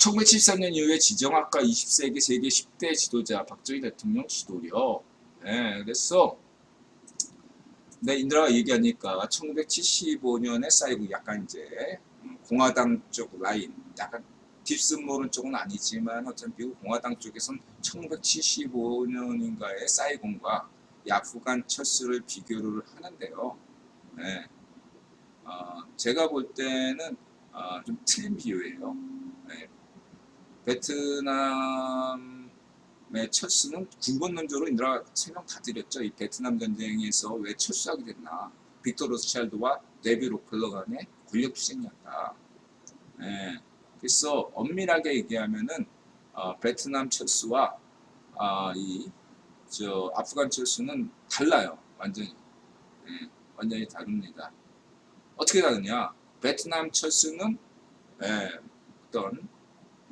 1973년 이후에 지정학과 20세기 세계 10대 지도자 박정희 대통령 지도력. 예, 그래서 네, 인드라가 얘기하니까 1975년에 쌓이고 약간 이제 음, 공화당 쪽 라인, 약간 딥스모른 쪽은 아니지만 어차피 공화당 쪽에선 1975년인가에 사이곤과 이 아프간 철수를 비교를 하는데요. 네. 어, 제가 볼 때는 어, 좀 틀린 비유예요. 네. 베트남의 철수는 군권론적으로 인드라 설명 다 드렸죠. 이 베트남 전쟁에서 왜 철수하게 됐나. 빅토 로스차일드와 데비 로펠러 간의 권력 투쟁이었다. 네. 그래서 엄밀하게 얘기하면은 어, 베트남 철수와 아, 이저 아프간 철수는 달라요. 완전히. 예, 완전히 다릅니다. 어떻게 다르냐? 베트남 철수는 예, 어떤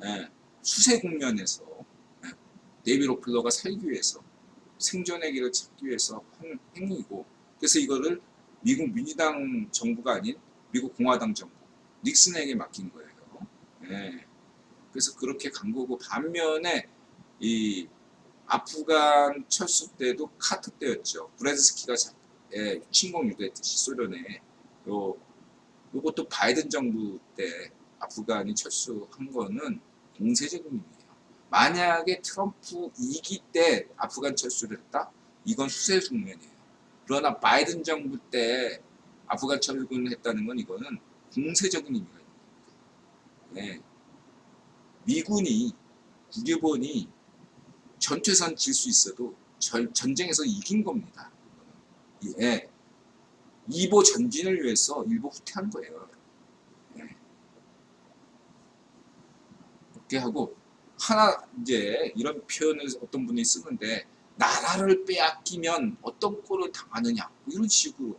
예, 수세 국면에서 예, 데이비 로플러가 살기 위해서 생존의 길을 찾기 위해서 한 행위고 그래서 이거를 미국 민주당 정부가 아닌 미국 공화당 정부 닉슨에게 맡긴 거예요. 예. 그래서 그렇게 간 거고 반면에 이 아프간 철수 때도 카트 때였죠. 브레드스키가 자- 예, 침공 유도했듯이 소련에 요 요것도 바이든 정부 때 아프간이 철수한 거는 의미예요. 만약에 트럼프 2기 때 아프간 철수를 했다? 이건 수세 국면이에요. 그러나 바이든 정부 때 아프간 철군을 했다는 건 이거는 공세적인 의미가 있는. 네. 미군이 국외본이 전투에선 질 수 있어도 전, 전쟁에서 이긴 겁니다. 예. 이보 전진을 위해서 일부 후퇴한 거예요. 그렇게 하고 하나 이제 이런 표현을 어떤 분이 쓰는데 나라를 빼앗기면 어떤 꼴을 당하느냐? 뭐 이런 식으로.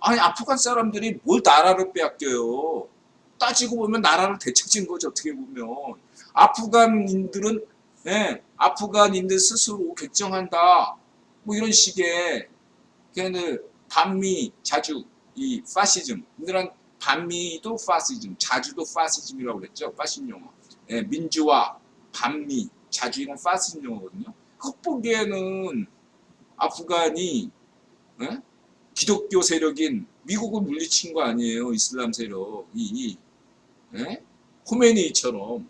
아니 아프간 사람들이 뭘 나라를 빼앗겨요? 따지고 보면 나라를 되찾은 거죠 어떻게 보면. 아프간인들은 예, 아프간인들 스스로 결정한다. 뭐 이런 식의 걔네들 반미 자주 이 파시즘. 인들은 반미도 파시즘 자주도 파시즘이라고 그랬죠 파신 용어 예, 민주화 반미 자주 이건 파시즘 용어거든요. 흑보기에는 아프간이 예? 기독교 세력인 미국을 물리친 거 아니에요 이슬람 세력이. 예? 호메니처럼.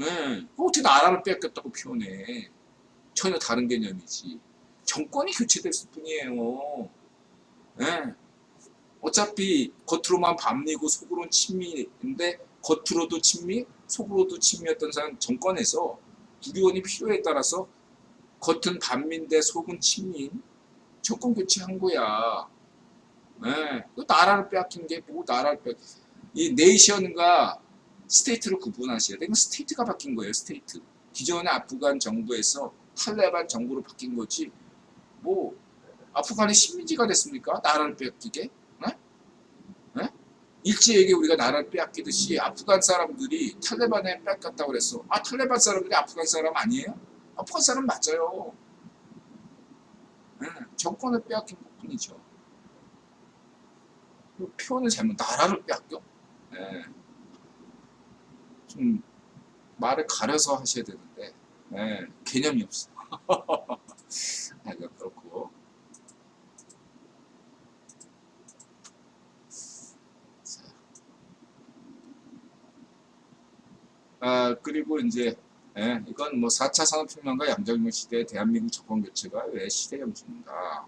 예, 어떻게 나라를 뺏겼다고 표현해? 전혀 다른 개념이지. 정권이 교체됐을 뿐이에요. 예. 어차피 겉으로만 반미고 속으로는 친미인데 겉으로도 친미 속으로도 친미였던 사람 정권에서 국의원이 필요에 따라서 겉은 반미인데 속은 친미인 정권 교체한 거야 예. 그 나라를 빼앗긴 게 뭐 나라를 빼. 이 네이션과 스테이트를 구분하셔야 돼. 이건 스테이트가 바뀐 거예요. 스테이트. 기존의 아프간 정부에서 탈레반 정부로 바뀐 거지. 뭐 아프간이 식민지가 됐습니까? 나라를 빼앗기게? 일제에게 우리가 나라를 빼앗기듯이 아프간 사람들이 탈레반에 뺏겼다고 그랬어. 아 탈레반 사람들이 아프간 사람 아니에요? 아프간 사람 맞아요. 네, 정권을 빼앗긴 것뿐이죠. 그 표현을 잘못 나라를 빼앗겨? 네. 좀 말을 가려서 하셔야 되는데 네, 개념이 없어. 아, 이거 그렇고 자. 아 그리고 이제 예, 이건 뭐 4차 산업혁명과 양자혁명 시대 대한민국 정권 교체가 왜 시대 정신인가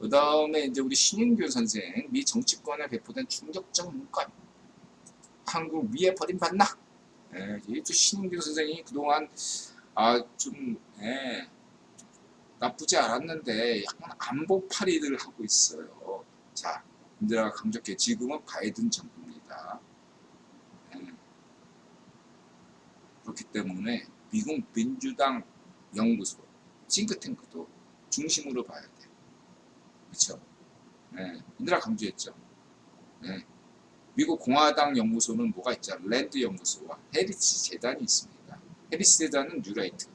그 다음에 이제 우리 신인규 선생 미 정치권에 배포된 충격적 문건 한국 위에 버림받나 예, 이또 신인규 선생이 그동안 아 좀 예, 나쁘지 않았는데 약간 안보파리를 하고 있어요. 자, 인드라가 강조했게 지금은 바이든 정부입니다. 예. 그렇기 때문에 미국 민주당 연구소, 싱크탱크도 중심으로 봐야 돼. 그렇죠? 예, 인드라 강조했죠. 예. 미국 공화당 연구소는 뭐가 있죠? 랜드 연구소와 헤리치 재단이 있습니다. 헤리치 재단은 뉴라이트,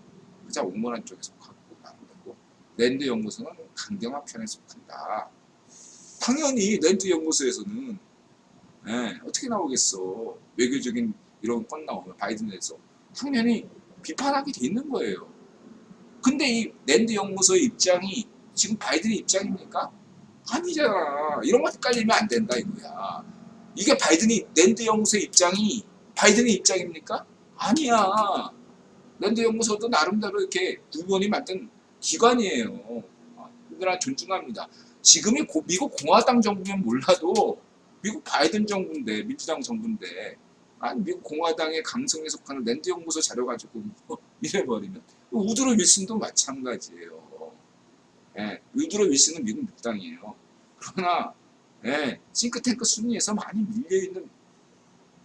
그자 옹몰한 쪽에 속하고 나는거고 랜드 연구소는 강경화 편에 속한다. 당연히 랜드 연구소에서는 예, 어떻게 나오겠어? 외교적인 이런 건 나오면 바이든에 대해서 당연히 비판하게 돼 있는 거예요. 근데 이 랜드 연구소의 입장이 지금 바이든의 입장입니까? 아니잖아. 이런 거 헷갈리면 안 된다 이거야. 이게 바이든이 랜드 연구소의 입장이 바이든의 입장입니까? 아니야. 랜드 연구소도 나름대로 이렇게 구원이 만든 기관이에요. 누구나 존중합니다. 지금이 고- 미국 공화당 정부면 몰라도 미국 바이든 정부인데 민주당 정부인데 아니 미국 공화당의 강성에 속하는 랜드 연구소 자료 가지고 뭐 이래버리면 우드로 윌슨도 마찬가지예요. 예, 우드로 윌슨은 미국 민주당이에요. 그러나 예, 싱크탱크 순위에서 많이 밀려 있는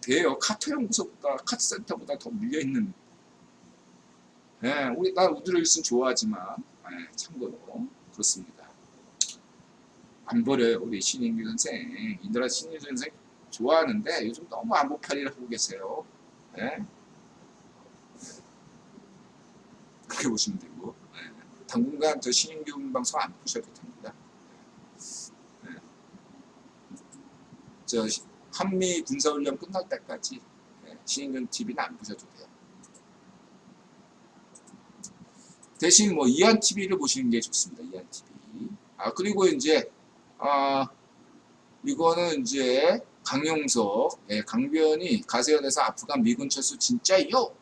돼요. 카터 연구소보다 카트 센터보다 더 밀려 있는. 예, 우리 나 우드로 윌슨 좋아하지만 예, 참고로 그렇습니다. 안 버려요 우리 신인규 선생 인드라 신인규 선생 좋아하는데 요즘 너무 안보팔이를 하고 계세요 예? 그렇게 보시면 되고 예. 당분간 저 신인규 방송 안 보셔도 됩니다 예. 저 시- 한미 군사훈련 끝날 때까지 예, 신인균 TV는 안 보셔도 돼요 대신 뭐 이한 TV를 보시는 게 좋습니다 이한 TV 아 그리고 이제 아, 이거는 이제 강용석, 예, 강변이 가세현에서 아프간 미군 철수 진짜요?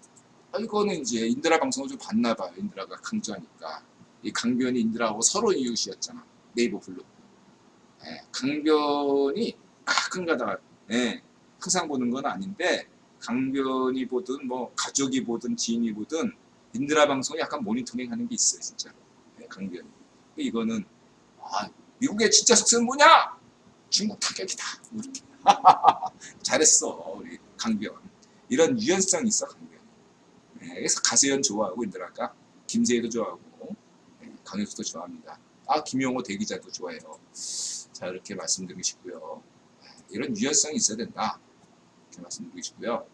아, 이거는 이제 인드라 방송을 좀 봤나 봐요. 인드라가 강조하니까. 이 강변이 인드라하고 서로 이웃이었잖아. 네이버 블루. 예, 강변이 가끔 가다가, 예, 항상 보는 건 아닌데, 강변이 보든 뭐 가족이 보든 지인이 보든 인드라 방송을 약간 모니터링 하는 게 있어요, 진짜. 예, 강변이. 이거는, 아, 미국의 진짜 속세는 뭐냐? 중국 타격이다. 이렇게. 잘했어 우리 강변. 이런 유연성이 있어 강변. 네, 그래서 가세현 좋아하고 인드라가 김세희도 좋아하고 네, 강효수도 좋아합니다. 아 김용호 대기자도 좋아해요. 자 이렇게 말씀드리고 싶고요. 네, 이런 유연성이 있어야 된다. 이렇게 말씀드리고 싶고요.